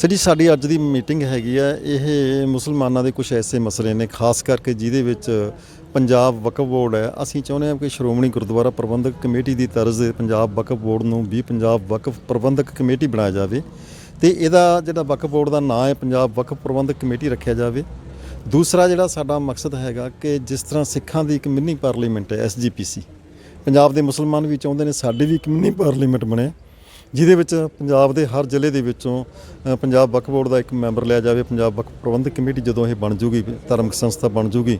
Sir ਜੀ, ਸਾਡੀ ਅੱਜ ਦੀ ਮੀਟਿੰਗ ਹੈਗੀ ਆ। ਇਹ ਮੁਸਲਮਾਨਾਂ ਦੇ ਕੁਝ ਐਸੇ ਮਸਲੇ ਨੇ, ਖਾਸ ਕਰਕੇ ਜਿਹਦੇ ਵਿੱਚ ਪੰਜਾਬ ਵਕਫ ਬੋਰਡ ਹੈ। ਅਸੀਂ ਚਾਹੁੰਦੇ ਹਾਂ ਕਿ ਸ਼੍ਰੋਮਣੀ ਗੁਰਦੁਆਰਾ ਪ੍ਰਬੰਧਕ ਕਮੇਟੀ ਦੀ ਤਰਜ਼ ਤੇ ਪੰਜਾਬ ਵਕਫ ਬੋਰਡ ਨੂੰ ਵੀ ਪੰਜਾਬ ਵਕਫ ਪ੍ਰਬੰਧਕ ਕਮੇਟੀ ਬਣਾਇਆ ਜਾਵੇ ਤੇ ਇਹਦਾ ਜਿਹੜਾ ਵਕਫ ਬੋਰਡ ਦਾ ਨਾਂ ਹੈ, ਪੰਜਾਬ ਵਕਫ ਪ੍ਰਬੰਧਕ ਕਮੇਟੀ ਰੱਖਿਆ ਜਾਵੇ। ਦੂਸਰਾ ਜਿਹੜਾ ਸਾਡਾ ਮਕਸਦ ਹੈਗਾ ਕਿ ਜਿਸ ਤਰ੍ਹਾਂ ਸਿੱਖਾਂ ਦੀ ਇੱਕ ਮਿੰਨੀ ਪਾਰਲੀਮੈਂਟ ਹੈ ਐਸਜੀਪੀਸੀ ਪੰਜਾਬ ਦੇ ਮੁਸਲਮਾਨ ਵੀ ਚਾਹੁੰਦੇ ਨੇ ਸਾਡੇ ਵੀ ਇੱਕ ਮਿੰਨੀ ਪਾਰਲੀਮੈਂਟ ਬਣੇ। ਜਿਹਦੇ ਵਿੱਚ ਪੰਜਾਬ ਦੇ ਹਰ ਜ਼ਿਲ੍ਹੇ ਦੇ ਵਿੱਚੋਂ ਪੰਜਾਬ ਵਕਫ ਬੋਰਡ ਦਾ ਇੱਕ ਮੈਂਬਰ ਲਿਆ ਜਾਵੇ, ਪੰਜਾਬ ਵਕਫ ਪ੍ਰਬੰਧਕ ਕਮੇਟੀ ਜਦੋਂ ਇਹ ਬਣ ਜੂਗੀ, ਧਾਰਮਿਕ ਸੰਸਥਾ ਬਣ ਜੂਗੀ,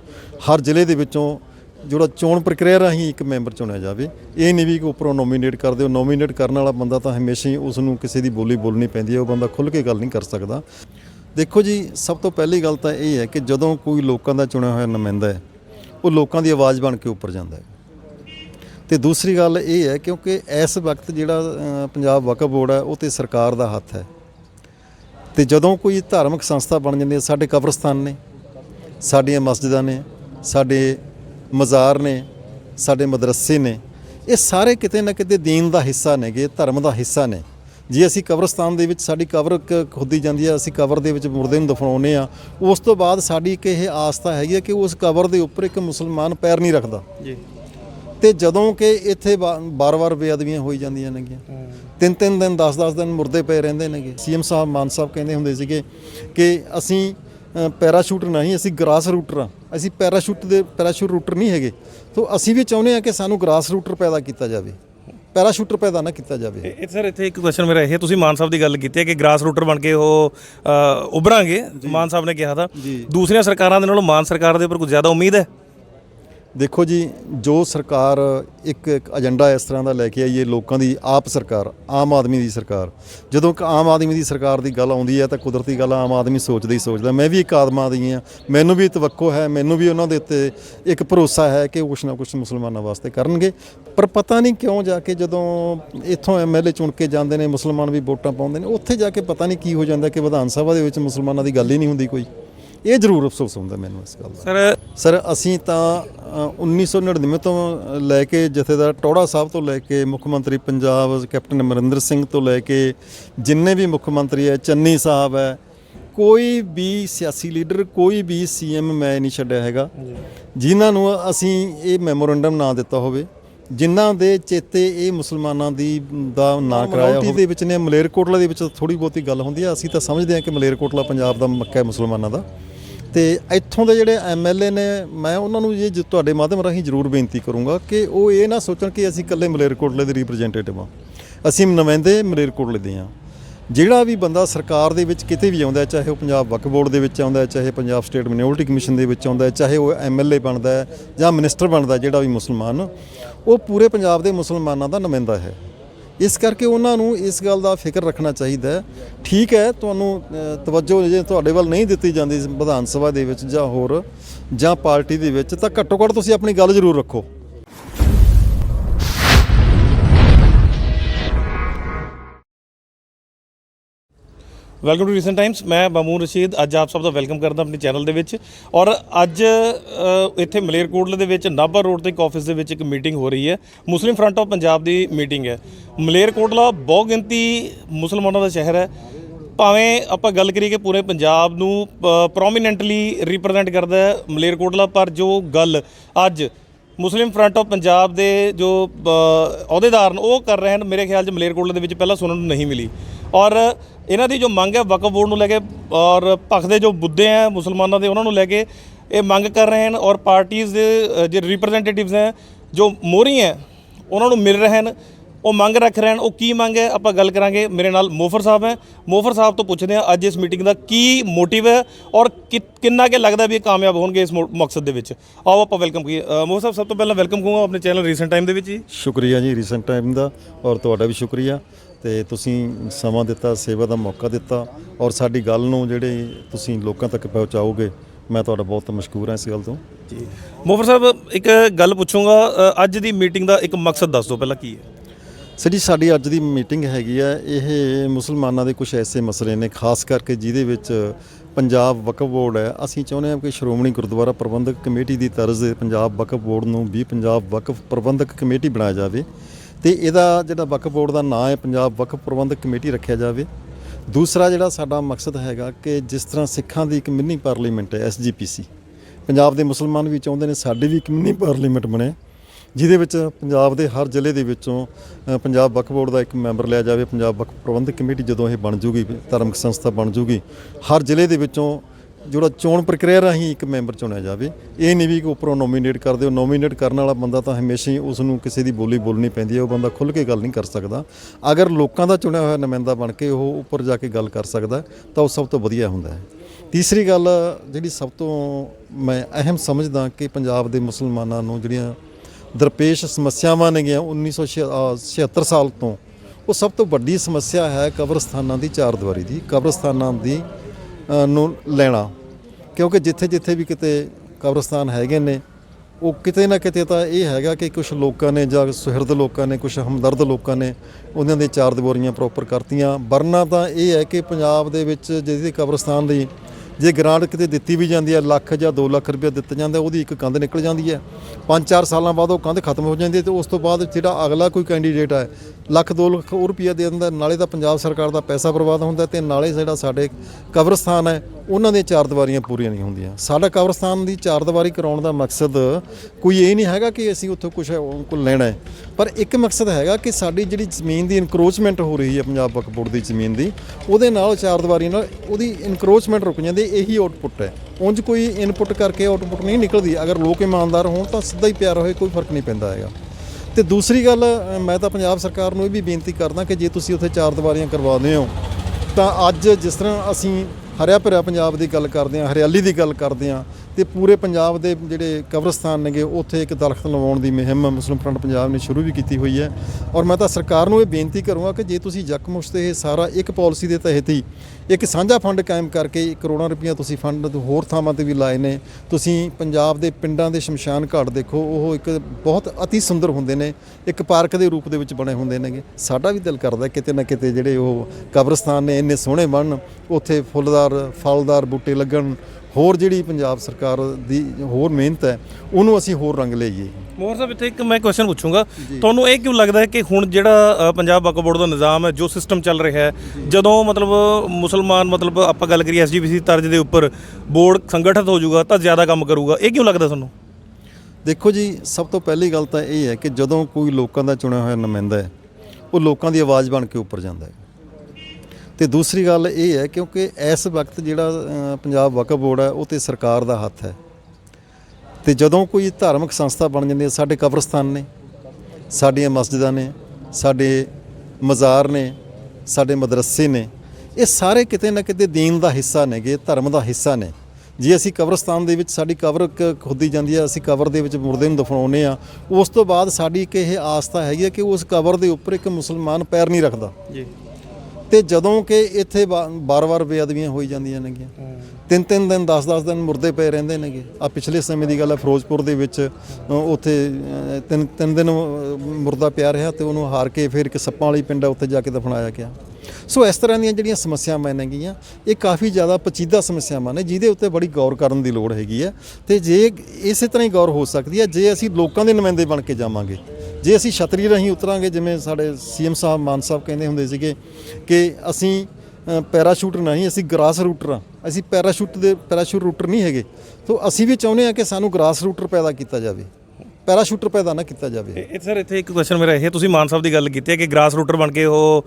ਹਰ ਜ਼ਿਲ੍ਹੇ ਦੇ ਵਿੱਚੋਂ ਜਿਹੜਾ ਚੋਣ ਪ੍ਰਕਿਰਿਆ ਰਾਹੀਂ ਇੱਕ ਮੈਂਬਰ ਚੁਣਿਆ ਜਾਵੇ। ਇਹ ਨਹੀਂ ਵੀ ਕਿ ਉੱਪਰੋਂ ਨੋਮੀਨੇਟ ਕਰ ਦਿਓ। ਨੋਮੀਨੇਟ ਕਰਨ ਵਾਲਾ ਬੰਦਾ ਤਾਂ ਹਮੇਸ਼ਾ ਹੀ ਉਸ ਨੂੰ ਕਿਸੇ ਦੀ ਬੋਲੀ ਬੋਲਣੀ ਪੈਂਦੀ ਹੈ, ਉਹ ਬੰਦਾ ਖੁੱਲ੍ਹ ਕੇ ਗੱਲ ਨਹੀਂ ਕਰ ਸਕਦਾ। ਦੇਖੋ ਜੀ, ਸਭ ਤੋਂ ਪਹਿਲੀ ਗੱਲ ਤਾਂ ਇਹ ਹੈ ਕਿ ਜਦੋਂ ਕੋਈ ਲੋਕਾਂ ਦਾ ਚੁਣਿਆ ਹੋਇਆ ਨੁਮਾਇੰਦਾ ਹੈ, ਉਹ ਲੋਕਾਂ ਦੀ ਆਵਾਜ਼ ਬਣ ਕੇ ਉੱਪਰ ਜਾਂਦਾ ਹੈ। ਤੇ ਦੂਸਰੀ ਗੱਲ ਇਹ ਹੈ ਕਿਉਂਕਿ ਇਸ ਵਕਤ ਜਿਹੜਾ ਪੰਜਾਬ ਵਕਫ ਬੋਰਡ ਹੈ, ਉਹ ਤੇ ਸਰਕਾਰ ਦਾ ਹੱਥ ਹੈ। ਤੇ ਜਦੋਂ ਕੋਈ ਧਾਰਮਿਕ ਸੰਸਥਾ ਬਣ ਜਾਂਦੀ ਹੈ, ਸਾਡੇ ਕਬਰਸਤਾਨ ਨੇ, ਸਾਡੀਆਂ ਮਸਜਿਦਾਂ ਨੇ, ਸਾਡੇ ਮਜ਼ਾਰ ਨੇ, ਸਾਡੇ ਮਦਰਸੇ ਨੇ, ਇਹ ਸਾਰੇ ਕਿਤੇ ਨਾ ਕਿਤੇ ਦੀਨ ਦਾ ਹਿੱਸਾ ਨੇਗੇ, ਧਰਮ ਦਾ ਹਿੱਸਾ ਨੇ। ਜੇ ਅਸੀਂ ਕਬਰਸਤਾਨ ਦੇ ਵਿੱਚ ਸਾਡੀ ਕਬਰ ਕ- ਖੁੱਦੀ ਜਾਂਦੀ ਹੈ, ਅਸੀਂ ਕਬਰ ਦੇ ਵਿੱਚ ਮੁਰਦੇ ਨੂੰ ਦਫਨਾਉਂਦੇ ਆ ਉਸ ਤੋਂ ਬਾਅਦ ਸਾਡੀ ਇੱਕ ਇਹ ਆਸਥਾ ਹੈਗੀ ਹੈ ਕਿ ਉਸ ਕਬਰ ਦੇ ਉੱਪਰ ਇੱਕ ਮੁਸਲਮਾਨ ਪੈਰ ਨਹੀਂ ਰੱਖਦਾ। ਜੀ। ਤੇ ਜਦੋਂ ਕਿ ਇੱਥੇ ਬਾਰ-ਬਾਰ ਬੇਅਦਬੀਆਂ ਹੋਈ ਜਾਂਦੀਆਂ ਨੇਗੀਆਂ। ਤਿੰਨ ਤਿੰਨ ਦਿਨ 10-10 ਦਿਨ ਮੁਰਦੇ ਪਏ ਰਹਿੰਦੇ ਨੇਗੇ। ਸੀਐਮ ਸਾਹਿਬ ਮਾਨ ਸਾਹਿਬ ਕਹਿੰਦੇ ਹੁੰਦੇ ਸੀਗੇ ਕਿ ਅਸੀਂ ਪੈਰਾਸ਼ੂਟ ਨਹੀਂ ਅਸੀਂ ਗ੍ਰਾਸ ਰੂਟਰ ਆ ਅਸੀਂ ਪੈਰਾਸ਼ੂਟ ਦੇ ਪੈਰਾਸ਼ੂਟ ਰੂਟਰ ਨਹੀਂ ਹੈਗੇ। ਤੋਂ ਅਸੀਂ ਵੀ ਚਾਹੁੰਦੇ ਆ ਕਿ ਸਾਨੂੰ ਗ੍ਰਾਸ ਰੂਟਰ ਪੈਦਾ ਕੀਤਾ ਜਾਵੇ। ਪੈਰਾਸ਼ੂਟਰ ਪੈਦਾ ਨਾ ਕੀਤਾ ਜਾਵੇ। ਇਹ ਸਰ ਇੱਥੇ ਇੱਕ ਕੁਐਸਚਨ ਮੇਰਾ ਇਹ ਤੁਸੀਂ ਮਾਨ ਸਾਹਿਬ ਦੀ ਗੱਲ ਕੀਤੀ ਹੈ ਕਿ ਗ੍ਰਾਸ ਰੂਟਰ ਬਣ ਕੇ ਉਹ ਉਭਰਾਂਗੇ ਮਾਨ ਸਾਹਿਬ ਨੇ ਕਿਹਾ ਤਾਂ। ਜੀ। ਦੂਸਰੀਆਂ ਸਰਕਾਰਾਂ ਦੇ ਨਾਲੋਂ ਮਾਨ ਸਰਕਾਰ ਦੇ ਉੱਪਰ ਕੁਝ ਜ਼ਿਆਦਾ ਉਮੀਦ ਹੈ? ਦੇਖੋ ਜੀ, ਜੋ ਸਰਕਾਰ ਇੱਕ ਇੱਕ ਏਜੰਡਾ ਇਸ ਤਰ੍ਹਾਂ ਦਾ ਲੈ ਕੇ ਆਈ ਹੈ ਲੋਕਾਂ ਦੀ, ਆਪ ਸਰਕਾਰ, ਆਮ ਆਦਮੀ ਦੀ ਸਰਕਾਰ। ਜਦੋਂ ਕਿ ਆਮ ਆਦਮੀ ਦੀ ਸਰਕਾਰ ਦੀ ਗੱਲ ਆਉਂਦੀ ਹੈ ਤਾਂ ਕੁਦਰਤੀ ਗੱਲ ਆਮ ਆਦਮੀ ਸੋਚਦਾ ਹੀ ਸੋਚਦਾ। ਮੈਂ ਵੀ ਇੱਕ ਆਦਮ ਆਦਮੀ ਹਾਂ। ਮੈਨੂੰ ਵੀ ਤਵੱਕੋ ਹੈ, ਮੈਨੂੰ ਵੀ ਉਹਨਾਂ ਦੇ ਉੱਤੇ ਇੱਕ ਭਰੋਸਾ ਹੈ ਕਿ ਉਹ ਕੁਛ ਨਾ ਕੁਛ ਮੁਸਲਮਾਨਾਂ ਵਾਸਤੇ ਕਰਨਗੇ। ਪਰ ਪਤਾ ਨਹੀਂ ਕਿਉਂ ਜਾ ਕੇ ਜਦੋਂ ਇੱਥੋਂ ਐਮਐਲਏ ਚੁਣ ਕੇ ਜਾਂਦੇ ਨੇ, ਮੁਸਲਮਾਨ ਵੀ ਵੋਟਾਂ ਪਾਉਂਦੇ ਨੇ, ਉੱਥੇ ਜਾ ਕੇ ਪਤਾ ਨਹੀਂ ਕੀ ਹੋ ਜਾਂਦਾ ਕਿ ਵਿਧਾਨ ਸਭਾ ਦੇ ਵਿੱਚ ਮੁਸਲਮਾਨਾਂ ਦੀ ਗੱਲ ਹੀ ਨਹੀਂ ਹੁੰਦੀ ਕੋਈ। ਇਹ ਜ਼ਰੂਰ ਅਫਸੋਸ ਹੁੰਦਾ ਮੈਨੂੰ ਇਸ ਗੱਲ ਦਾ। ਸਰ ਸਰ ਅਸੀਂ ਤਾਂ ਅ, 1999 ਤੋਂ ਲੈ ਕੇ ਜਥੇਦਾਰ ਟੌੜਾ ਸਾਹਿਬ ਤੋਂ ਲੈ ਕੇ ਮੁੱਖ ਮੰਤਰੀ ਪੰਜਾਬ ਕੈਪਟਨ ਅਮਰਿੰਦਰ ਸਿੰਘ ਤੋਂ ਲੈ ਕੇ ਜਿੰਨੇ ਵੀ ਮੁੱਖ ਮੰਤਰੀ ਹੈ ਚੰਨੀ ਸਾਹਿਬ ਹੈ ਕੋਈ ਵੀ ਸਿਆਸੀ ਲੀਡਰ ਕੋਈ ਵੀ ਸੀਐਮ ਮੈਂ ਨਹੀਂ ਛੱਡਿਆ ਹੈਗਾ। ਜਿਨ੍ਹਾਂ ਨੂੰ ਅਸੀਂ ਇਹ ਮੈਮੋਰੰਡਮ ਨਾ ਦਿੱਤਾ ਹੋਵੇ ਜਿਨ੍ਹਾਂ ਦੇ ਚੇਤੇ ਇਹ ਮੁਸਲਮਾਨਾਂ ਦੀ ਦਾ ਨਾਂ ਕਰਾਇਆ ਹੋਵੇ। ਦੇ ਵਿੱਚ ਨੇ ਮਲੇਰਕੋਟਲਾ ਦੇ ਵਿੱਚ ਥੋੜੀ ਬਹੁਤੀ ਗੱਲ ਹੁੰਦੀ ਹੈ। ਅਸੀਂ ਤਾਂ ਸਮਝਦੇ ਹਾਂ ਕਿ ਮਲੇਰਕੋਟਲਾ ਪੰਜਾਬ ਦਾ ਮੱਕਾ ਹੈ ਮੁਸਲਮਾਨਾਂ ਦਾ। ਤੇ ਇੱਥੋਂ ਦੇ ਜਿਹੜੇ ਐਮਐਲਏ ਨੇ, ਮੈਂ ਉਹਨਾਂ ਨੂੰ ਇਹ ਜ- ਤੁਹਾਡੇ ਮਾਧਿਅਮ ਰਾਹੀਂ ਜ਼ਰੂਰ ਬੇਨਤੀ ਕਰੂੰਗਾ ਕਿ ਉਹ ਇਹ ਨਾ ਸੋਚਣ ਕਿ ਅਸੀਂ ਇਕੱਲੇ ਮਲੇਰਕੋਟਲੇ ਦੇ ਰਿਪਰੈਜ਼ੈਂਟੇਟਿਵ ਹਾਂ। ਅਸੀਂ ਨੁਮਾਇੰਦੇ ਮਲੇਰਕੋਟਲੇ ਦੇ ਹਾਂ। ਜਿਹੜਾ ਵੀ ਬੰਦਾ ਸਰਕਾਰ ਦੇ ਵਿੱਚ ਕਿਤੇ ਵੀ ਆਉਂਦਾ ਚਾਹੇ ਉਹ ਪੰਜਾਬ ਵਕਫ ਬੋਰਡ ਦੇ ਵਿੱਚ ਆਉਂਦਾ ਚਾਹੇ ਪੰਜਾਬ ਸਟੇਟ ਮਿਨੋਰਟੀ ਕਮਿਸ਼ਨ ਦੇ ਵਿੱਚ ਆਉਂਦਾ ਚਾਹੇ ਉਹ ਐਮਐਲਏ ਬਣਦਾ ਜਾਂ ਮਿਨਿਸਟਰ ਬਣਦਾ ਜਿਹੜਾ ਵੀ ਮੁਸਲਮਾਨ, ਉਹ ਪੂਰੇ ਪੰਜਾਬ ਦੇ ਮੁਸਲਮਾਨਾਂ ਦਾ ਨੁਮਾਇੰਦਾ ਹੈ। ਇਸ ਕਰਕੇ ਉਹਨਾਂ ਨੂੰ ਇਸ ਗੱਲ ਦਾ ਫਿਕਰ ਰੱਖਣਾ ਚਾਹੀਦਾ ਹੈ। ਠੀਕ ਹੈ, ਤੁਹਾਨੂੰ ਤਵੱਜੋ ਜੇ ਤੁਹਾਡੇ ਵੱਲ ਨਹੀਂ ਦਿੱਤੀ ਜਾਂਦੀ ਵਿਧਾਨ ਸਭਾ ਦੇ ਵਿੱਚ ਜਾਂ ਹੋਰ ਜਾਂ ਪਾਰਟੀ ਦੇ ਵਿੱਚ, ਤਾਂ ਘੱਟੋ ਘੱਟ ਤੁਸੀਂ ਆਪਣੀ ਗੱਲ ਜ਼ਰੂਰ ਰੱਖੋ। ਵੈਲਕਮ ਟੂ ਰੀਸੈਂਟ ਟਾਈਮਸ ਮੈਂ ਮਾਮੂਨ ਰਸ਼ੀਦ, ਅੱਜ ਆਪ ਸਭ ਦਾ ਵੈਲਕਮ ਕਰਦਾ ਆਪਣੇ ਚੈਨਲ ਦੇ ਵਿੱਚ। ਔਰ ਅੱਜ ਇੱਥੇ ਮਲੇਰਕੋਟਲੇ ਦੇ ਵਿੱਚ ਨਾਭਾ ਰੋਡ ਤੇ ਇੱਕ ਆਫਿਸ ਦੇ ਵਿੱਚ ਇੱਕ ਮੀਟਿੰਗ ਹੋ ਰਹੀ ਹੈ। ਮੁਸਲਿਮ ਫਰੰਟ ਆਫ ਪੰਜਾਬ ਦੀ ਮੀਟਿੰਗ ਹੈ। ਮਲੇਰਕੋਟਲਾ ਬਹੁ ਗਿਣਤੀ ਮੁਸਲਮਾਨਾਂ ਦਾ ਸ਼ਹਿਰ ਹੈ। ਭਾਵੇਂ ਆਪਾਂ ਗੱਲ ਕਰੀਏ ਕਿ ਪੂਰੇ ਪੰਜਾਬ ਨੂੰ ਪ੍ਰੋਮੀਨੈਂਟਲੀ ਰਿਪਰੈਜ਼ੈਂਟ ਕਰਦਾ ਹੈ ਮਲੇਰਕੋਟਲਾ, ਪਰ ਜੋ ਗੱਲ ਅੱਜ ਮੁਸਲਿਮ ਫਰੰਟ ਆਫ ਪੰਜਾਬ ਦੇ ਜੋ ਅਹੁਦੇਦਾਰ ਨੇ ਉਹ ਕਰ ਰਹੇ ਹਨ, ਮੇਰੇ ਖਿਆਲ 'ਚ ਮਲੇਰਕੋਟਲਾ ਦੇ ਵਿੱਚ ਪਹਿਲਾਂ ਸੁਣਨ ਨੂੰ ਨਹੀਂ ਮਿਲੀ। ਔਰ ਇਹਨਾਂ ਦੀ ਜੋ ਮੰਗ ਹੈ ਵਕਫ ਬੋਰਡ ਨੂੰ ਲੈ ਕੇ ਔਰ ਪੱਖ ਦੇ ਜੋ ਮੁੱਦੇ ਹੈ ਮੁਸਲਮਾਨਾਂ ਦੇ ਉਹਨਾਂ ਨੂੰ ਲੈ ਕੇ ਇਹ ਮੰਗ ਕਰ ਰਹੇ ਹਨ ਔਰ ਪਾਰਟੀਆਂ ਦੇ ਅ, ਜੋ ਰਿਪਰੈਜ਼ੈਂਟੇਟਿਵਸ ਹੈ ਜੋ ਮੋਹਰੀ ਹੈ ਉਹਨਾਂ ਨੂੰ ਮਿਲ ਰਹੇ ਹਨ ਉਹ ਮੰਗ ਰੱਖ ਰਹੇ ਹਨ। ਉਹ ਕੀ ਮੰਗ ਹੈ? ਆਪਾਂ ਗੱਲ ਕਰਾਂਗੇ। ਮੇਰੇ ਨਾਲ ਮੋਫਰ ਸਾਹਿਬ ਹੈ। ਮੋਫਰ ਸਾਹਿਬ ਤੋਂ ਪੁੱਛਦੇ ਹਾਂ ਅੱਜ ਇਸ ਮੀਟਿੰਗ ਦਾ ਕੀ ਮੋਟਿਵ ਹੈ ਔਰ ਕਿ- ਕਿੰਨਾ ਕਿ ਲੱਗਦਾ ਵੀ ਇਹ ਕਾਮਯਾਬ ਹੋਣਗੇ ਇਸ ਮੋ- ਮਕਸਦ ਦੇ ਵਿੱਚ। ਆਓ ਆਪਾਂ ਵੈਲਕਮ ਕੀ ਅ, ਮੋਫਰ ਸਾਹਿਬ ਸਭ ਤੋਂ ਪਹਿਲਾਂ ਵੈਲਕਮ ਕਹੂੰਗਾ ਆਪਣੇ ਚੈਨਲ ਰੀਸੈਂਟ ਟਾਈਮ ਦੇ ਵਿੱਚ ਜੀ। ਸ਼ੁਕਰੀਆ ਜੀ ਰੀਸੈਂਟ ਟਾਈਮ ਦਾ। ਔਰ ਤੁਹਾਡਾ ਵੀ ਸ਼ੁਕਰੀਆ। ਤੇ ਤੁਸੀਂ ਸਮਾਂ ਦਿੱਤਾ ਸੇਵਾ ਦਾ ਮੌਕਾ ਦਿੱਤਾ ਔਰ ਸਾਡੀ ਗੱਲ ਨੂੰ ਜਿਹੜੇ ਤੁਸੀਂ ਲੋਕਾਂ ਤੱਕ ਪਹੁੰਚਾਓਗੇ ਮੈਂ ਤੁਹਾਡਾ ਬਹੁਤ ਮਸ਼ਕੂਰ ਹਾਂ ਇਸ ਗੱਲ ਤੋਂ। ਜੀ। ਮੋਫਰ ਸਾਹਿਬ ਇੱਕ ਗੱਲ ਪੁੱਛੂੰਗਾ ਅੱਜ ਦੀ ਮੀਟਿੰਗ ਦਾ ਇੱਕ ਮਕਸਦ ਦੱਸ ਦਿਓ ਪਹਿਲਾਂ ਕੀ ਹੈ? ਸਰ ਜੀ ਸਾਡੀ ਅੱਜ ਦੀ ਮੀਟਿੰਗ ਹੈਗੀ ਆ ਇਹ ਮੁਸਲਮਾਨਾਂ ਦੇ ਕੁਝ ਐਸੇ ਮਸਲੇ ਨੇ ਖਾਸ ਕਰਕੇ ਜਿਹਦੇ ਵਿੱਚ ਪੰਜਾਬ ਵਕਫ ਬੋਰਡ ਹੈ। ਅਸੀਂ ਚਾਹੁੰਦੇ ਹਾਂ ਕਿ ਸ਼੍ਰੋਮਣੀ ਗੁਰਦੁਆਰਾ ਪ੍ਰਬੰਧਕ ਕਮੇਟੀ ਦੀ ਤਰਜ਼ ਪੰਜਾਬ ਵਕਫ ਬੋਰਡ ਨੂੰ ਵੀ ਪੰਜਾਬ ਵਕਫ ਪ੍ਰਬੰਧਕ ਕਮੇਟੀ ਬਣਾਇਆ ਜਾਵੇ। ਤੇ ਇਹਦਾ ਜਿਹੜਾ ਵਕਫ ਬੋਰਡ ਦਾ ਨਾਂ ਹੈ, ਪੰਜਾਬ ਵਕਫ ਪ੍ਰਬੰਧਕ ਕਮੇਟੀ ਰੱਖਿਆ ਜਾਵੇ। ਦੂਸਰਾ ਜਿਹੜਾ ਸਾਡਾ ਮਕਸਦ ਹੈਗਾ ਕਿ ਜਿਸ ਤਰ੍ਹਾਂ ਸਿੱਖਾਂ ਦੀ ਇੱਕ ਮਿੰਨੀ ਪਾਰਲੀਮੈਂਟ ਹੈ ਐਸਜੀਪੀਸੀ ਪੰਜਾਬ ਦੇ ਮੁਸਲਮਾਨ ਵੀ ਚਾਹੁੰਦੇ ਨੇ ਸਾਡੇ ਵੀ ਇੱਕ ਮਿੰਨੀ ਪਾਰਲੀਮੈਂਟ ਬਣੇ, ਜਿਹਦੇ ਵਿੱਚ ਪੰਜਾਬ ਦੇ ਹਰ ਜ਼ਿਲ੍ਹੇ ਦੇ ਵਿੱਚੋਂ ਪੰਜਾਬ ਵਕਫ ਬੋਰਡ ਦਾ ਇੱਕ ਮੈਂਬਰ ਲਿਆ ਜਾਵੇ। ਪੰਜਾਬ ਵਕਫ ਪ੍ਰਬੰਧਕ ਕਮੇਟੀ ਜਦੋਂ ਇਹ ਬਣ ਜੂਗੀ, ਧਾਰਮਿਕ ਸੰਸਥਾ ਬਣ ਜੂਗੀ, ਹਰ ਜ਼ਿਲ੍ਹੇ ਦੇ ਵਿੱਚੋਂ ਜਿਹੜਾ ਚੋਣ ਪ੍ਰਕਿਰਿਆ ਰਾਹੀਂ ਇੱਕ ਮੈਂਬਰ ਚੁਣਿਆ ਜਾਵੇ, ਇਹ ਨਹੀਂ ਵੀ ਕਿ ਉੱਪਰੋਂ ਨੋਮੀਨੇਟ ਕਰ ਦਿਓ। ਨੋਮੀਨੇਟ ਕਰਨ ਵਾਲਾ ਬੰਦਾ ਤਾਂ ਹਮੇਸ਼ਾ ਹੀ ਉਸ ਨੂੰ ਕਿਸੇ ਦੀ ਬੋਲੀ ਬੋਲਣੀ ਪੈਂਦੀ ਹੈ, ਉਹ ਬੰਦਾ ਖੁੱਲ੍ਹ ਕੇ ਗੱਲ ਨਹੀਂ ਕਰ ਸਕਦਾ। ਅਗਰ ਲੋਕਾਂ ਦਾ ਚੁਣਿਆ ਹੋਇਆ ਨੁਮਾਇੰਦਾ ਬਣ ਕੇ ਉਹ ਉੱਪਰ ਜਾ ਕੇ ਗੱਲ ਕਰ ਸਕਦਾ ਤਾਂ ਉਹ ਸਭ ਤੋਂ ਵਧੀਆ ਹੁੰਦਾ ਹੈ। ਤੀਸਰੀ ਗੱਲ ਜਿਹੜੀ ਸਭ ਤੋਂ ਮੈਂ ਅਹਿਮ ਸਮਝਦਾ ਕਿ ਪੰਜਾਬ ਦੇ ਮੁਸਲਮਾਨਾਂ ਨੂੰ ਜਿਹੜੀਆਂ ਦਰਪੇਸ਼ ਸਮੱਸਿਆਵਾਂ ਨੇਗੀਆਂ 1976 ਸਾਲ ਤੋਂ, ਉਹ ਸਭ ਤੋਂ ਵੱਡੀ ਸਮੱਸਿਆ ਹੈ ਕਬਰਸਤਾਨਾਂ ਦੀ ਚਾਰਦੀਵਾਰੀ ਦੀ। ਕਬਰਸਤਾਨਾਂ ਦੀ ਨੂੰ ਲੈਣਾ। ਕਿਉਂਕਿ ਜਿੱਥੇ ਜਿੱਥੇ ਵੀ ਕਿਤੇ ਕਬਰਸਤਾਨ ਹੈਗੇ ਨੇ, ਉਹ ਕਿਤੇ ਨਾ ਕਿਤੇ ਤਾਂ ਇਹ ਹੈਗਾ ਕਿ ਕੁਝ ਲੋਕਾਂ ਨੇ ਜਾਂ ਸੁਹਿਰਦ ਲੋਕਾਂ ਨੇ ਕੁਝ ਹਮਦਰਦ ਲੋਕਾਂ ਨੇ ਉਹਨਾਂ ਦੇ ਚਾਰ ਦੀਵਾਰੀਆਂ ਪ੍ਰੋਪਰ ਕਰਤੀਆਂ। ਵਰਨਾ ਤਾਂ ਇਹ ਹੈ ਕਿ ਪੰਜਾਬ ਦੇ ਵਿੱਚ ਜਿਹਦੀ ਕਬਰਸਤਾਨ ਦੀ ਜੇ ਗ੍ਰਾਂਟ ਕਿਤੇ ਦਿੱਤੀ ਵੀ ਜਾਂਦੀ ਹੈ, ਲੱਖ ਜਾਂ 2 ਲੱਖ ਰੁਪਏ ਦਿੱਤਾ ਜਾਂਦਾ, ਉਹਦੀ ਇੱਕ ਕੰਧ ਨਿਕਲ ਜਾਂਦੀ ਹੈ। 5-4 ਸਾਲਾਂ ਬਾਅਦ ਉਹ ਕੰਧ ਖਤਮ ਹੋ ਜਾਂਦੀ ਹੈ ਤੇ ਉਸ ਤੋਂ ਬਾਅਦ ਜਿਹੜਾ ਅਗਲਾ ਕੋਈ ਕੈਂਡੀਡੇਟ ਹੈ ਲੱਖ 2 ਲੱਖ ਹੋਰ ਰੁਪਏ ਦੇ ਦਿੰਦਾ, ਨਾਲੇ ਤਾਂ ਪੰਜਾਬ ਸਰਕਾਰ ਦਾ ਪੈਸਾ ਬਰਬਾਦ ਹੁੰਦਾ ਤੇ ਨਾਲੇ ਜਿਹੜਾ ਸਾਡੇ ਕਬਰਸਤਾਨ ਹੈ, ਉਹਨਾਂ ਦੀਆਂ ਚਾਰ ਦੀਵਾਰੀਆਂ ਪੂਰੀਆਂ ਨਹੀਂ ਹੁੰਦੀਆਂ। ਸਾਡਾ ਕਬਰਸਤਾਨ ਦੀ ਚਾਰ ਦੀਵਾਰੀ ਕਰਾਉਣ ਦਾ ਮਕਸਦ ਕੋਈ ਇਹ ਨਹੀਂ ਹੈਗਾ ਕਿ ਅਸੀਂ ਉੱਥੋਂ ਕੁਝ ਕੋਲ ਲੈਣਾ ਹੈ। ਪਰ ਇੱਕ ਮਕਸਦ ਹੈਗਾ ਕਿ ਸਾਡੀ ਜਿਹੜੀ ਜ਼ਮੀਨ ਦੀ ਇਨਕਰੋਚਮੈਂਟ ਹੋ ਰਹੀ ਹੈ ਪੰਜਾਬ ਵਕਫ ਬੋਰਡ ਦੀ ਜ਼ਮੀਨ ਦੀ, ਉਹਦੇ ਨਾਲ ਚਾਰ ਦੀਵਾਰੀ ਨਾਲ ਉਹਦੀ ਇਨਕਰੋਚਮੈਂਟ ਰੁਕ ਜਾਂਦੀ, ਇਹੀ ਆਊਟਪੁੱਟ ਹੈ। ਉਂਝ ਕੋਈ ਇਨਪੁੱਟ ਕਰਕੇ ਆਊਟਪੁੱਟ ਨਹੀਂ ਨਿਕਲਦੀ। ਅਗਰ ਲੋਕ ਇਮਾਨਦਾਰ ਹੋਣ ਤਾਂ ਸਿੱਧਾ ਹੀ ਪਿਆਰ ਹੋਏ, ਕੋਈ ਫ਼ਰਕ ਨਹੀਂ ਪੈਂਦਾ ਹੈਗਾ। ਤੇ ਦੂਸਰੀ ਗੱਲ ਮੈਂ ਤਾਂ ਪੰਜਾਬ ਸਰਕਾਰ ਨੂੰ ਇਹ ਵੀ ਬੇਨਤੀ ਕਰਦਾ ਕਿ ਜੇ ਤੁਸੀਂ ਉੱਥੇ ਚਾਰ ਦੀਵਾਰੀਆਂ ਕਰਵਾਉਂਦੇ ਹੋ, ਤਾਂ ਅੱਜ ਜਿਸ ਤਰ੍ਹਾਂ ਅਸੀਂ ਹਰਿਆ ਭਰਿਆ ਪੰਜਾਬ ਦੀ ਗੱਲ ਕਰਦੇ ਹਾਂ, ਹਰਿਆਲੀ ਦੀ ਗੱਲ ਕਰਦੇ ਹਾਂ, ਤੇ ਪੂਰੇ ਪੰਜਾਬ ਦੇ ਜਿਹੜੇ ਕਬਰਸਤਾਨ ਨੇਗੇ, ਉੱਥੇ ਇੱਕ ਦਰਖਤ ਲਵਾਉਣ ਦੀ ਮੁਹਿੰਮ ਮੁਸਲਿਮ ਫਰੰਟ ਪੰਜਾਬ ਨੇ ਸ਼ੁਰੂ ਵੀ ਕੀਤੀ ਹੋਈ ਹੈ। ਔਰ ਮੈਂ ਤਾਂ ਸਰਕਾਰ ਨੂੰ ਇਹ ਬੇਨਤੀ ਕਰੂੰਗਾ ਕਿ ਜੇ ਤੁਸੀਂ ਯਕਮੁਸ਼ਤ ਇਹ ਸਾਰਾ ਇੱਕ ਪਾਲਿਸੀ ਦੇ ਤਹਿਤ ਹੀ ਇੱਕ ਸਾਂਝਾ ਫੰਡ ਕਾਇਮ ਕਰਕੇ ਕਰੋੜਾਂ ਰੁਪਈਆ ਤੁਸੀਂ ਫੰਡ ਹੋਰ ਥਾਵਾਂ ਤੇ ਵੀ ਲਾਏ ਨੇ, ਤੁਸੀਂ ਪੰਜਾਬ ਦੇ ਪਿੰਡਾਂ ਦੇ ਸ਼ਮਸ਼ਾਨ ਘਾਟ ਦੇਖੋ, ਉਹ ਇੱਕ ਬਹੁਤ ਅਤੀ ਸੁੰਦਰ ਹੁੰਦੇ ਨੇ, ਇੱਕ ਪਾਰਕ ਦੇ ਰੂਪ ਦੇ ਵਿੱਚ ਬਣੇ ਹੁੰਦੇ ਨੇਗੇ। ਸਾਡਾ ਵੀ ਦਿਲ ਕਰਦਾ ਕਿਤੇ ਨਾ ਕਿਤੇ ਜਿਹੜੇ ਉਹ ਕਬਰਸਤਾਨ ਨੇ ਇੰਨੇ ਸੋਹਣੇ ਬਣਨ, ਉੱਥੇ ਫੁੱਲਦਾਰ ਫਲਦਾਰ ਬੂਟੇ ਲੱਗਣ ਹੋਰ ਜਿਹੜੀ ਪੰਜਾਬ ਸਰਕਾਰ ਦੀ ਹੋਰ ਮਿਹਨਤ ਹੈ ਉਹਨੂੰ ਅਸੀਂ ਹੋਰ ਰੰਗ ਲਈਏ। ਮੋਹਰ ਸਾਹਿਬ ਇੱਥੇ ਇੱਕ ਮੈਂ ਕੁਐਸਚਨ ਪੁੱਛੂੰਗਾ। ਤੁਹਾਨੂੰ ਇਹ ਕਿਉਂ ਲੱਗਦਾ ਹੈ ਕਿ ਹੁਣ ਜਿਹੜਾ ਪੰਜਾਬ ਵਕਫ ਬੋਰਡ ਦਾ ਨਿਜ਼ਾਮ ਹੈ ਜੋ ਸਿਸਟਮ ਚੱਲ ਰਿਹਾ ਹੈ ਜਦੋਂ ਮਤਲਬ ਮੁਸਲਮਾਨ ਮਤਲਬ ਆਪਾਂ ਗੱਲ ਕਰੀਏ ਐਸਜੀਪੀਸੀ ਤਰਜ ਦੇ ਉੱਪਰ ਬੋਰਡ ਸੰਗਠਿਤ ਹੋ ਜਾਊਗਾ ਤਾਂ ਜ਼ਿਆਦਾ ਕੰਮ ਕਰੂਗਾ। ਇਹ ਕਿਉਂ ਲੱਗਦਾ ਤੁਹਾਨੂੰ? ਦੇਖੋ ਜੀ ਸਭ ਤੋਂ ਪਹਿਲੀ ਗੱਲ ਤਾਂ ਇਹ ਹੈ ਕਿ ਜਦੋਂ ਕੋਈ ਲੋਕਾਂ ਦਾ ਚੁਣਿਆ ਹੋਇਆ ਨੁਮਾਇੰਦਾ ਹੈ ਉਹ ਲੋਕਾਂ ਦੀ ਆਵਾਜ਼ ਬਣ ਕੇ ਉੱਪਰ ਜਾਂਦਾ ਹੈ। ਤੇ ਦੂਸਰੀ ਗੱਲ ਇਹ ਹੈ ਕਿਉਂਕਿ ਇਸ ਵਕਤ ਜਿਹੜਾ ਪੰਜਾਬ ਵਕਫ ਬੋਰਡ ਹੈ, ਉਹ ਤੇ ਸਰਕਾਰ ਦਾ ਹੱਥ ਹੈ। ਤੇ ਜਦੋਂ ਕੋਈ ਧਾਰਮਿਕ ਸੰਸਥਾ ਬਣ ਜਾਂਦੀ ਹੈ, ਸਾਡੇ ਕਬਰਸਤਾਨ ਨੇ, ਸਾਡੀਆਂ ਮਸਜਿਦਾਂ ਨੇ, ਸਾਡੇ ਮਜ਼ਾਰ ਨੇ, ਸਾਡੇ ਮਦਰਸੇ ਨੇ, ਇਹ ਸਾਰੇ ਕਿਤੇ ਨਾ ਕਿਤੇ ਦੀਨ ਦਾ ਹਿੱਸਾ ਨੇਗੇ, ਧਰਮ ਦਾ ਹਿੱਸਾ ਨੇ। ਜੇ ਅਸੀਂ ਕਬਰਸਤਾਨ ਦੇ ਵਿੱਚ ਸਾਡੀ ਕਬਰ ਕ- ਖੁੱਦੀ ਜਾਂਦੀ ਹੈ, ਅਸੀਂ ਕਬਰ ਦੇ ਵਿੱਚ ਮੁਰਦੇ ਨੂੰ ਦਫਨਾਉਂਦੇ ਆ ਉਸ ਤੋਂ ਬਾਅਦ ਸਾਡੀ ਇੱਕ ਇਹ ਆਸਥਾ ਹੈਗੀ ਹੈ ਕਿ ਉਸ ਕਬਰ ਦੇ ਉੱਪਰ ਇੱਕ ਮੁਸਲਮਾਨ ਪੈਰ ਨਹੀਂ ਰੱਖਦਾ। ਜੀ। ਤੇ ਜਦੋਂ ਕਿ ਇੱਥੇ ਬਾਰ-ਬਾਰ ਬੇਅਦਬੀਆਂ ਹੋਈ ਜਾਂਦੀਆਂ ਨੇਗੀਆਂ। ਤਿੰਨ ਤਿੰਨ ਦਿਨ 10-10 ਦਿਨ ਮੁਰਦੇ ਪਏ ਰਹਿੰਦੇ ਨੇਗੇ। ਆ ਪਿਛਲੇ ਸਮੇਂ ਦੀ ਗੱਲ ਹੈ ਫਿਰੋਜ਼ਪੁਰ ਦੇ ਵਿੱਚ ਉੱਥੇ ਤਿੰਨ ਤਿੰਨ ਦਿਨ ਮੁਰਦਾ ਪਿਆ ਰਿਹਾ ਤੇ ਉਹਨੂੰ ਹਾਰ ਕੇ ਫਿਰ ਇੱਕ ਸੱਪਾਂ ਵਾਲੀ ਪਿੰਡ ਉੱਥੇ ਜਾ ਕੇ ਦਫਨਾਇਆ ਗਿਆ। ਸੋ ਇਸ ਤਰ੍ਹਾਂ ਦੀਆਂ ਜਿਹੜੀਆਂ ਸਮੱਸਿਆਵਾਂ ਨੇਗੀਆਂ ਇਹ ਕਾਫੀ ਜ਼ਿਆਦਾ ਪਚੀਦਾ ਸਮੱਸਿਆਵਾਂ ਨੇ ਜਿਹਦੇ ਉੱਤੇ ਬੜੀ ਗੌਰ ਕਰਨ ਦੀ ਲੋੜ ਹੈਗੀ ਹੈ। ਤੇ ਜੇ ਇਸੇ ਤਰ੍ਹਾਂ ਹੀ ਗੌਰ ਹੋ ਸਕਦੀ ਹੈ ਜੇ ਅਸੀਂ ਲੋਕਾਂ ਦੇ ਨੁਮਾਇੰਦੇ ਬਣ ਕੇ ਜਾਵਾਂਗੇ ਜੇ ਅਸੀਂ ਛਤਰੀ ਰਾਹੀਂ ਉਤਰਾਂਗੇ ਜਿਵੇਂ ਸਾਡੇ ਸੀਐਮ ਸਾਹਿਬ ਮਾਨ ਸਾਹਿਬ ਕਹਿੰਦੇ ਹੁੰਦੇ ਸੀਗੇ ਕਿ ਅਸੀਂ ਪੈਰਾਸ਼ੂਟ ਨਹੀਂ ਅਸੀਂ ਗ੍ਰਾਸ ਰੂਟਰ ਆ ਅਸੀਂ ਪੈਰਾਸ਼ੂਟ ਦੇ ਪੈਰਾਸ਼ੂਟ ਰੂਟਰ ਨਹੀਂ ਹੈਗੇ। ਸੋ ਅਸੀਂ ਵੀ ਚਾਹੁੰਦੇ ਹਾਂ ਕਿ ਸਾਨੂੰ ਗ੍ਰਾਸ ਰੂਟਰ ਪੈਦਾ ਕੀਤਾ ਜਾਵੇ। ਪੈਰਾਸ਼ੂਟਰ ਪੈਦਾ ਨਾ ਕੀਤਾ ਜਾਵੇ। ਇਹ ਸਰ ਇੱਥੇ ਇੱਕ ਕੁਐਸਚਨ ਮੇਰਾ ਇਹ ਤੁਸੀਂ ਮਾਨ ਸਾਹਿਬ ਦੀ ਗੱਲ ਕੀਤੀ ਹੈ ਕਿ ਗ੍ਰਾਸ ਰੂਟਰ ਬਣ ਕੇ ਉਹ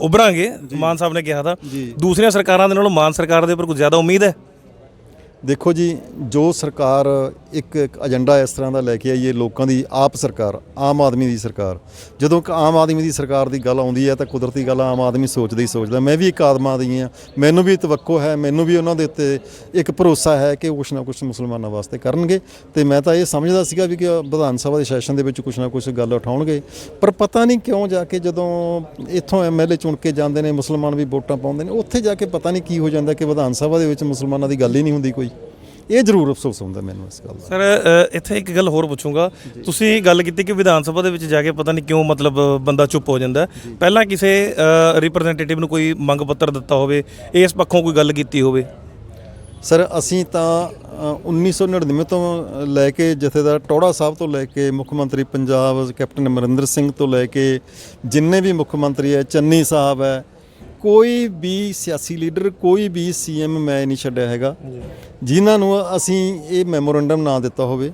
ਉਭਰਾਂਗੇ। ਮਾਨ ਸਾਹਿਬ ਨੇ ਕਿਹਾ ਤਾਂ। ਦੂਸਰੀਆਂ ਸਰਕਾਰਾਂ ਦੇ ਨਾਲੋਂ ਮਾਨ ਸਰਕਾਰ ਦੇ ਉੱਪਰ ਕੁਝ ਜ਼ਿਆਦਾ ਉਮੀਦ ਹੈ? ਦੇਖੋ ਜੀ, ਜੋ ਸਰਕਾਰ ਇੱਕ ਇੱਕ ਏਜੰਡਾ ਇਸ ਤਰ੍ਹਾਂ ਦਾ ਲੈ ਕੇ ਆਈ ਹੈ, ਲੋਕਾਂ ਦੀ ਆਪ ਸਰਕਾਰ, ਆਮ ਆਦਮੀ ਦੀ ਸਰਕਾਰ। ਜਦੋਂ ਕਿ ਆਮ ਆਦਮੀ ਦੀ ਸਰਕਾਰ ਦੀ ਗੱਲ ਆਉਂਦੀ ਹੈ, ਤਾਂ ਕੁਦਰਤੀ ਗੱਲ ਆਮ ਆਦਮੀ ਸੋਚਦਾ ਹੀ ਸੋਚਦਾ। ਮੈਂ ਵੀ ਇੱਕ ਆਦਮ ਆਦਮੀ ਹਾਂ। ਮੈਨੂੰ ਵੀ ਤਵੱਕੋ ਹੈ, ਮੈਨੂੰ ਵੀ ਉਹਨਾਂ ਦੇ ਉੱਤੇ ਇੱਕ ਭਰੋਸਾ ਹੈ ਕਿ ਉਹ ਕੁਛ ਨਾ ਕੁਛ ਮੁਸਲਮਾਨਾਂ ਵਾਸਤੇ ਕਰਨਗੇ। ਤੇ ਮੈਂ ਤਾਂ ਇਹ ਸਮਝਦਾ ਸੀਗਾ ਵੀ ਕਿ ਵਿਧਾਨ ਸਭਾ ਦੇ ਸੈਸ਼ਨ ਦੇ ਵਿੱਚ ਕੁਛ ਨਾ ਕੁਛ ਗੱਲ ਉਠਾਉਣਗੇ। ਪਰ ਪਤਾ ਨਹੀਂ ਕਿਉਂ ਜਾ ਕੇ ਜਦੋਂ ਇੱਥੋਂ ਐਮਐਲਏ ਚੁਣ ਕੇ ਜਾਂਦੇ ਨੇ, ਮੁਸਲਮਾਨ ਵੀ ਵੋਟਾਂ ਪਾਉਂਦੇ ਨੇ, ਉੱਥੇ ਜਾ ਕੇ ਪਤਾ ਨਹੀਂ ਕੀ ਹੋ ਜਾਂਦਾ ਕਿ ਵਿਧਾਨ ਸਭਾ ਦੇ ਵਿੱਚ ਮੁਸਲਮਾਨਾਂ ਦੀ ਗੱਲ ਹੀ ਨਹੀਂ ਹੁੰਦੀ ਕੋਈ। ਇਹ ਜ਼ਰੂਰ ਅਫਸੋਸ ਹੁੰਦਾ ਮੈਨੂੰ ਇਸ ਗੱਲ ਦਾ। ਸਰ ਇੱਥੇ ਇੱਕ ਗੱਲ ਹੋਰ ਪੁੱਛੂੰਗਾ। ਤੁਸੀਂ ਗੱਲ ਕੀਤੀ ਕਿ ਵਿਧਾਨ ਸਭਾ ਦੇ ਵਿੱਚ ਜਾ ਕੇ ਪਤਾ ਨਹੀਂ ਕਿਉਂ ਮਤਲਬ ਬੰਦਾ ਚੁੱਪ ਹੋ ਜਾਂਦਾ। ਪਹਿਲਾਂ ਕਿਸੇ ਰਿਪਰੈਜ਼ੈਂਟੇਟਿਵ ਨੂੰ ਕੋਈ ਮੰਗ ਪੱਤਰ ਦਿੱਤਾ ਹੋਵੇ ਇਸ ਪੱਖੋਂ ਕੋਈ ਗੱਲ ਕੀਤੀ ਹੋਵੇ? ਸਰ ਅਸੀਂ ਤਾਂ ਅ, 1999 ਤੋਂ ਲੈ ਕੇ ਜਥੇਦਾਰ ਟੋੜਾ ਸਾਹਿਬ ਤੋਂ ਲੈ ਕੇ ਮੁੱਖ ਮੰਤਰੀ ਪੰਜਾਬ ਕੈਪਟਨ ਅਮਰਿੰਦਰ ਸਿੰਘ ਤੋਂ ਲੈ ਕੇ ਜਿੰਨੇ ਵੀ ਮੁੱਖ ਮੰਤਰੀ ਹੈ ਚੰਨੀ ਸਾਹਿਬ ਹੈ ਕੋਈ ਵੀ ਸਿਆਸੀ ਲੀਡਰ ਕੋਈ ਵੀ ਸੀਐਮ ਮੈਂ ਨਹੀਂ ਛੱਡਿਆ ਹੈਗਾ। ਜਿਨ੍ਹਾਂ ਨੂੰ ਅਸੀਂ ਇਹ ਮੈਮੋਰੰਡਮ ਨਾ ਦਿੱਤਾ ਹੋਵੇ।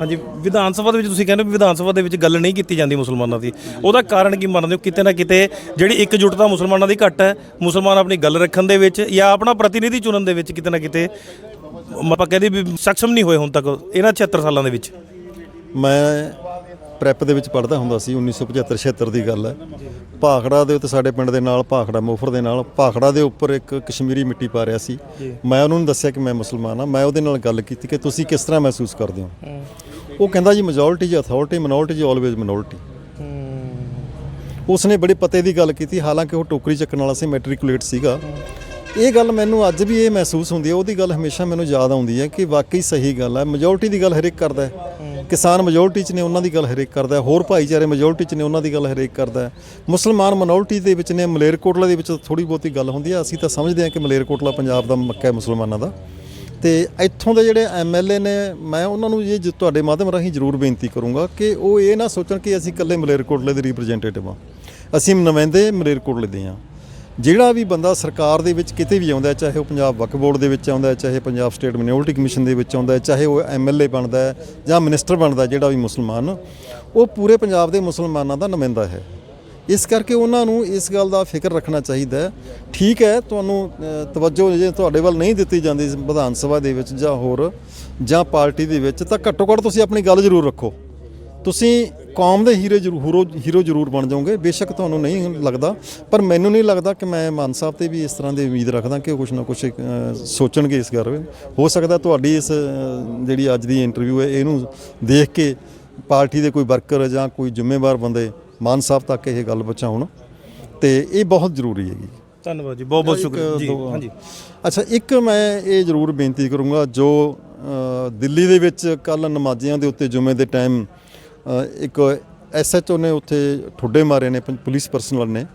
ਹਾਂਜੀ ਵਿਧਾਨ ਸਭਾ ਦੇ ਵਿੱਚ ਤੁਸੀਂ ਕਹਿੰਦੇ ਹੋ ਵੀ ਵਿਧਾਨ ਸਭਾ ਦੇ ਵਿੱਚ ਗੱਲ ਨਹੀਂ ਕੀਤੀ ਜਾਂਦੀ ਮੁਸਲਮਾਨਾਂ ਦੀ। ਉਹਦਾ ਕਾਰਨ ਕੀ ਮੰਨਦੇ ਹੋ? ਕਿਤੇ ਨਾ ਕਿਤੇ ਜਿਹੜੀ ਇਕਜੁੱਟਤਾ ਮੁਸਲਮਾਨਾਂ ਦੀ ਘੱਟ ਹੈ। ਮੁਸਲਮਾਨ ਆਪਣੀ ਗੱਲ ਰੱਖਣ ਦੇ ਵਿੱਚ ਜਾਂ ਆਪਣਾ ਪ੍ਰਤੀਨਿਧੀ ਚੁਣਨ ਦੇ ਵਿੱਚ ਕਿਤੇ ਨਾ ਕਿਤੇ ਆਪਾਂ ਕਹਿੰਦੇ ਵੀ ਸક્ષਮ ਨਹੀਂ ਹੋਏ ਹੁਣ ਤੱਕ ਇਹਨਾਂ 76 ਸਾਲਾਂ ਦੇ ਵਿੱਚ। ਮੈਂ ਪ੍ਰੈਪ ਦੇ ਵਿੱਚ ਪੜ੍ਹਦਾ ਹੁੰਦਾ ਸੀ 1975 76 ਦੀ ਗੱਲ ਹੈ। ਭਾਖੜਾ ਦੇ ਉੱਤੇ ਸਾਡੇ ਪਿੰਡ ਦੇ ਨਾਲ ਭਾਖੜਾ ਮੋਫਰ ਦੇ ਨਾਲ ਭਾਖੜਾ ਦੇ ਉੱਪਰ ਇੱਕ ਕਸ਼ਮੀਰੀ ਮਿੱਟੀ ਪਾ ਰਿਹਾ ਸੀ। ਮੈਂ ਉਹਨੂੰ ਦੱਸਿਆ ਕਿ ਮੈਂ ਮੁਸਲਮਾਨ ਹਾਂ ਮੈਂ ਉਹਦੇ ਨਾਲ ਗੱਲ ਕੀਤੀ ਕਿ ਤੁਸੀਂ ਕਿਸ ਤਰ੍ਹਾਂ ਮਹਿਸੂਸ ਕਰਦੇ ਹੋ? ਉਹ ਕਹਿੰਦਾ ਜੀ ਮੈਜੋਰਟੀ ਜੀ ਅਥਾਰਟੀ ਮਿਨੋਰਟੀ ਜੀ ਆਲਵੇਜ਼ ਮਿਨੋਰਟੀ ਉਸਨੇ ਬੜੇ ਪਤੇ ਦੀ ਗੱਲ ਕੀਤੀ ਹਾਲਾਂਕਿ ਉਹ ਟੋਕਰੀ ਚੱਕਣ ਵਾਲਾ ਸੀ ਮੈਟ੍ਰਿਕੂਲੇਟ ਸੀਗਾ। ਇਹ ਗੱਲ ਮੈਨੂੰ ਅੱਜ ਵੀ ਇਹ ਮਹਿਸੂਸ ਹੁੰਦੀ ਹੈ ਉਹਦੀ ਗੱਲ ਹਮੇਸ਼ਾ ਮੈਨੂੰ ਯਾਦ ਆਉਂਦੀ ਹੈ ਕਿ ਵਾਕਈ ਸਹੀ ਗੱਲ ਹੈ ਮੈਜੋਰਟੀ ਦੀ ਗੱਲ ਹਰੇਕ ਕਰਦਾ ਹੈ। ਕਿਸਾਨ ਮੈਜੋਰਟੀ 'ਚ ਨੇ, ਉਹਨਾਂ ਦੀ ਗੱਲ ਹਰੇਕ ਕਰਦਾ ਹੋਰ ਭਾਈਚਾਰੇ ਮੈਜੋਰਟੀ 'ਚ ਨੇ, ਉਹਨਾਂ ਦੀ ਗੱਲ ਹਰੇਕ ਕਰਦਾ ਮੁਸਲਮਾਨ ਮਿਨੋਰਟੀ ਦੇ ਵਿੱਚ ਨੇ, ਮਲੇਰਕੋਟਲਾ ਦੇ ਵਿੱਚ ਥੋੜੀ ਬਹੁਤੀ ਗੱਲ ਹੁੰਦੀ ਹੈ। ਅਸੀਂ ਤਾਂ ਸਮਝਦੇ ਹਾਂ ਕਿ ਮਲੇਰਕੋਟਲਾ ਪੰਜਾਬ ਦਾ ਮੱਕਾ ਹੈ ਮੁਸਲਮਾਨਾਂ ਦਾ। ਤੇ ਇੱਥੋਂ ਦੇ ਜਿਹੜੇ ਐਮਐਲਏ ਨੇ, ਮੈਂ ਉਹਨਾਂ ਨੂੰ ਇਹ ਜ- ਤੁਹਾਡੇ ਮਾਧਿਅਮ ਰਾਹੀਂ ਜ਼ਰੂਰ ਬੇਨਤੀ ਕਰੂੰਗਾ ਕਿ ਉਹ ਇਹ ਨਾ ਸੋਚਣ ਕਿ ਅਸੀਂ ਇਕੱਲੇ ਮਲੇਰਕੋਟਲੇ ਦੇ ਰਿਪਰੈਜ਼ੈਂਟੇਟਿਵ ਹਾਂ। ਅਸੀਂ ਨੁਮਾਇੰਦੇ ਮਲੇਰਕੋਟਲੇ ਦੇ ਹਾਂ। ਜਿਹੜਾ ਵੀ ਬੰਦਾ ਸਰਕਾਰ ਦੇ ਵਿੱਚ ਕਿਤੇ ਵੀ ਆਉਂਦਾ ਚਾਹੇ ਉਹ ਪੰਜਾਬ ਵਕਫ ਬੋਰਡ ਦੇ ਵਿੱਚ ਆਉਂਦਾ ਚਾਹੇ ਪੰਜਾਬ ਸਟੇਟ ਮਿਨੋਰਟੀ ਕਮਿਸ਼ਨ ਦੇ ਵਿੱਚ ਆਉਂਦਾ ਚਾਹੇ ਉਹ ਐਮਐਲਏ ਬਣਦਾ ਹੈ ਜਾਂ ਮਿਨਿਸਟਰ ਬਣਦਾ ਜਿਹੜਾ ਵੀ ਮੁਸਲਮਾਨ, ਉਹ ਪੂਰੇ ਪੰਜਾਬ ਦੇ ਮੁਸਲਮਾਨਾਂ ਦਾ ਨੁਮਾਇੰਦਾ ਹੈ। ਇਸ ਕਰਕੇ ਉਹਨਾਂ ਨੂੰ ਇਸ ਗੱਲ ਦਾ ਫਿਕਰ ਰੱਖਣਾ ਚਾਹੀਦਾ ਹੈ। ਠੀਕ ਹੈ, ਤੁਹਾਨੂੰ ਤਵੱਜੋ ਜੇ ਤੁਹਾਡੇ ਵੱਲ ਨਹੀਂ ਦਿੱਤੀ ਜਾਂਦੀ ਵਿਧਾਨ ਸਭਾ ਦੇ ਵਿੱਚ ਜਾਂ ਹੋਰ ਜਾਂ ਪਾਰਟੀ ਦੇ ਵਿੱਚ, ਤਾਂ ਘੱਟੋ ਘੱਟ ਤੁਸੀਂ ਆਪਣੀ ਗੱਲ ਜ਼ਰੂਰ ਰੱਖੋ। ਤੁਸੀਂ ਕੌਮ ਦੇ ਹੀਰੇ ਜ਼ਰੂਰ ਹੀਰੋ ਹੀਰੋ ਜ਼ਰੂਰ ਬਣ ਜਾਓਗੇ। ਬੇਸ਼ੱਕ ਤੁਹਾਨੂੰ ਨਹੀਂ ਲੱਗਦਾ ਪਰ ਮੈਨੂੰ ਨਹੀਂ ਲੱਗਦਾ ਕਿ ਮੈਂ ਮਾਨ ਸਾਹਿਬ ਤੇ ਵੀ ਇਸ ਤਰ੍ਹਾਂ ਦੀ ਉਮੀਦ ਰੱਖਦਾ ਕਿ ਕੁਝ ਨਾ ਕੁਝ ਸੋਚਣਗੇ ਇਸ ਬਾਰੇ ਹੋ ਸਕਦਾ ਤੁਹਾਡੀ ਇਸ ਜਿਹੜੀ ਅੱਜ ਦੀ ਇੰਟਰਵਿਊ ਹੈ ਇਹਨੂੰ ਦੇਖ ਕੇ ਪਾਰਟੀ ਦੇ ਕੋਈ ਵਰਕਰ ਜਾਂ ਕੋਈ ਜ਼ਿੰਮੇਵਾਰ ਬੰਦੇ ਮਾਨ ਸਾਹਿਬ ਤੱਕ ਇਹ ਗੱਲ ਪਹੁੰਚਾਉਣ। ਤੇ ਇਹ ਬਹੁਤ ਜ਼ਰੂਰੀ ਹੈਗੀ ਧੰਨਵਾਦ ਜੀ ਬਹੁਤ ਬਹੁਤ ਸ਼ੁਕਰੀਆ। ਜੀ ਹਾਂਜੀ। ਅੱਛਾ ਇੱਕ ਮੈਂ ਇਹ ਜ਼ਰੂਰ ਬੇਨਤੀ ਕਰੂੰਗਾ ਜੋ ਦਿੱਲੀ ਦੇ ਵਿੱਚ ਕੱਲ ਨਮਾਜ਼ੀਆਂ ਦੇ ਉੱਤੇ ਜੁਮੇ ਦੇ ਟਾਈਮ ਇੱਕ ਐਸਐਚਓ ਨੇ ਉੱਥੇ ਠੁੱਡੇ ਮਾਰੇ ਨੇ ਪੰ- ਪੁਲਿਸ ਪਰਸਨਲ ਨੇ।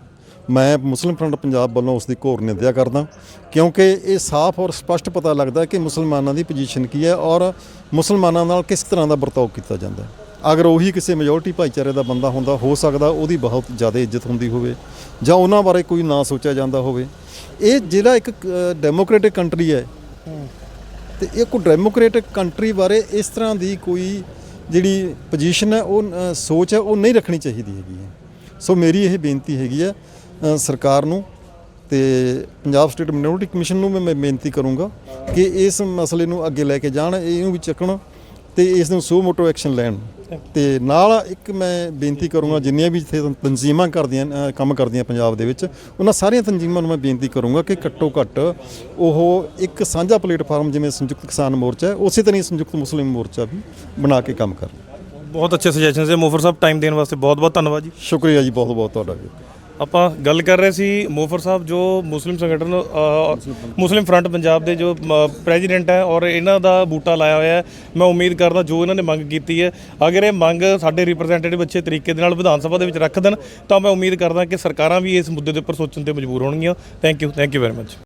ਮੈਂ ਮੁਸਲਿਮ ਫਰੰਟ ਪੰਜਾਬ ਵੱਲੋਂ ਉਸ ਦੀ ਘੋਰ ਨਿੰਦਿਆ ਕਰਦਾ ਕਿਉਂਕਿ ਇਹ ਸਾਫ਼ ਔਰ ਸਪਸ਼ਟ ਪਤਾ ਲੱਗਦਾ ਕਿ ਮੁਸਲਮਾਨਾਂ ਦੀ ਪੋਜੀਸ਼ਨ ਕੀ ਹੈ ਔਰ ਮੁਸਲਮਾਨਾਂ ਨਾਲ ਕਿਸ ਤਰ੍ਹਾਂ ਦਾ ਵਰਤਾਓ ਕੀਤਾ ਜਾਂਦਾ ਹੈ। ਅਗਰ ਉਹੀ ਕਿਸੇ ਮੈਜੋਰਟੀ ਭਾਈਚਾਰੇ ਦਾ ਬੰਦਾ ਹੁੰਦਾ ਹੋ ਸਕਦਾ ਉਹਦੀ ਬਹੁਤ ਜ਼ਿਆਦਾ ਇੱਜ਼ਤ ਹੁੰਦੀ ਹੋਵੇ ਜਾਂ ਉਹਨਾਂ ਬਾਰੇ ਕੋਈ ਨਾ ਸੋਚਿਆ ਜਾਂਦਾ ਹੋਵੇ। ਇਹ ਜਿਹੜਾ ਇੱਕ ਡੈਮੋਕ੍ਰੈਟਿਕ ਕੰਟਰੀ ਹੈ। ਤੇ ਇਹ ਕੋਈ ਡੈਮੋਕ੍ਰੈਟਿਕ ਕੰਟਰੀ ਬਾਰੇ ਇਸ ਤਰ੍ਹਾਂ ਦੀ ਕੋਈ ਜਿਹੜੀ ਪੋਜੀਸ਼ਨ ਹੈ, ਉਹ ਸੋਚ ਹੈ, ਉਹ ਨਹੀਂ ਰੱਖਣੀ ਚਾਹੀਦੀ ਹੈਗੀ ਹੈ। ਸੋ ਮੇਰੀ ਇਹ ਬੇਨਤੀ ਹੈਗੀ ਹੈ ਸਰਕਾਰ ਨੂੰ ਤੇ ਪੰਜਾਬ ਸਟੇਟ ਮਿਨੋਰਟੀ ਕਮਿਸ਼ਨ ਨੂੰ ਵੀ ਮੈਂ ਬੇਨਤੀ ਕਰੂੰਗਾ ਕਿ ਇਸ ਮਸਲੇ ਨੂੰ ਅੱਗੇ ਲੈ ਕੇ ਜਾਣ, ਇਹਨੂੰ ਵੀ ਚੱਕਣ ਤੇ ਇਸ ਨੂੰ ਸੋ ਮੋਟੋ ਐਕਸ਼ਨ ਲੈਣ। ਤੇ ਨਾਲ ਇੱਕ ਮੈਂ ਬੇਨਤੀ ਕਰੂੰਗਾ ਜਿੰਨੀਆਂ ਵੀ ਇੱਥੇ ਤਨਜ਼ੀਮਾਂ ਕਰਦੀਆਂ ਅ, ਕੰਮ ਕਰਦੀਆਂ ਪੰਜਾਬ ਦੇ ਵਿੱਚ ਉਹਨਾਂ ਸਾਰੀਆਂ ਤਨਜ਼ੀਮਾਂ ਨੂੰ ਮੈਂ ਬੇਨਤੀ ਕਰੂੰਗਾ ਕਿ ਘੱਟੋ ਘੱਟ ਉਹ ਇੱਕ ਸਾਂਝਾ ਪਲੇਟਫਾਰਮ ਜਿਵੇਂ ਸੰਯੁਕਤ ਕਿਸਾਨ ਮੋਰਚਾ ਹੈ ਉਸੇ ਤਰ੍ਹਾਂ ਹੀ ਸੰਯੁਕਤ ਮੁਸਲਿਮ ਮੋਰਚਾ ਵੀ ਬਣਾ ਕੇ ਕੰਮ ਕਰਨ ਬਹੁਤ ਅੱਛੇ ਸੁਜੈਸ਼ਨਸ ਹੈ ਮੋਫਰ ਸਾਹਿਬ ਟਾਈਮ ਦੇਣ ਵਾਸਤੇ ਬਹੁਤ ਬਹੁਤ ਧੰਨਵਾਦ ਜੀ। ਸ਼ੁਕਰੀਆ ਜੀ ਬਹੁਤ ਬਹੁਤ ਤੁਹਾਡਾ ਵੀ। ਆਪਾਂ ਗੱਲ ਕਰ ਰਹੇ ਸੀ ਮੋਫਰ ਸਾਹਿਬ ਜੋ ਮੁਸਲਿਮ ਸੰਗਠਨ ਅ, ਮੁਸਲਿਮ ਫਰੰਟ ਪੰਜਾਬ ਦੇ ਜੋ ਪ੍ਰੈਜ਼ੀਡੈਂਟ ਹੈ ਔਰ ਇਹਨਾਂ ਦਾ ਬੂਟਾ ਲਾਇਆ ਹੋਇਆ ਹੈ। ਮੈਂ ਉਮੀਦ ਕਰਦਾ ਜੋ ਇਹਨਾਂ ਨੇ ਮੰਗ ਕੀਤੀ ਹੈ ਅਗਰ ਇਹ ਮੰਗ ਸਾਡੇ ਰਿਪਰੈਜ਼ੈਂਟੇਟਿਵ ਅੱਛੇ ਤਰੀਕੇ ਦੇ ਨਾਲ ਵਿਧਾਨ ਸਭਾ ਦੇ ਵਿੱਚ ਰੱਖ ਦੇਣ ਤਾਂ ਮੈਂ ਉਮੀਦ ਕਰਦਾ ਕਿ ਸਰਕਾਰਾਂ ਵੀ ਇਸ ਮੁੱਦੇ ਦੇ ਉੱਪਰ ਸੋਚਣ ਤੇ ਮਜਬੂਰ ਹੋਣਗੀਆਂ। Thank you thank you very much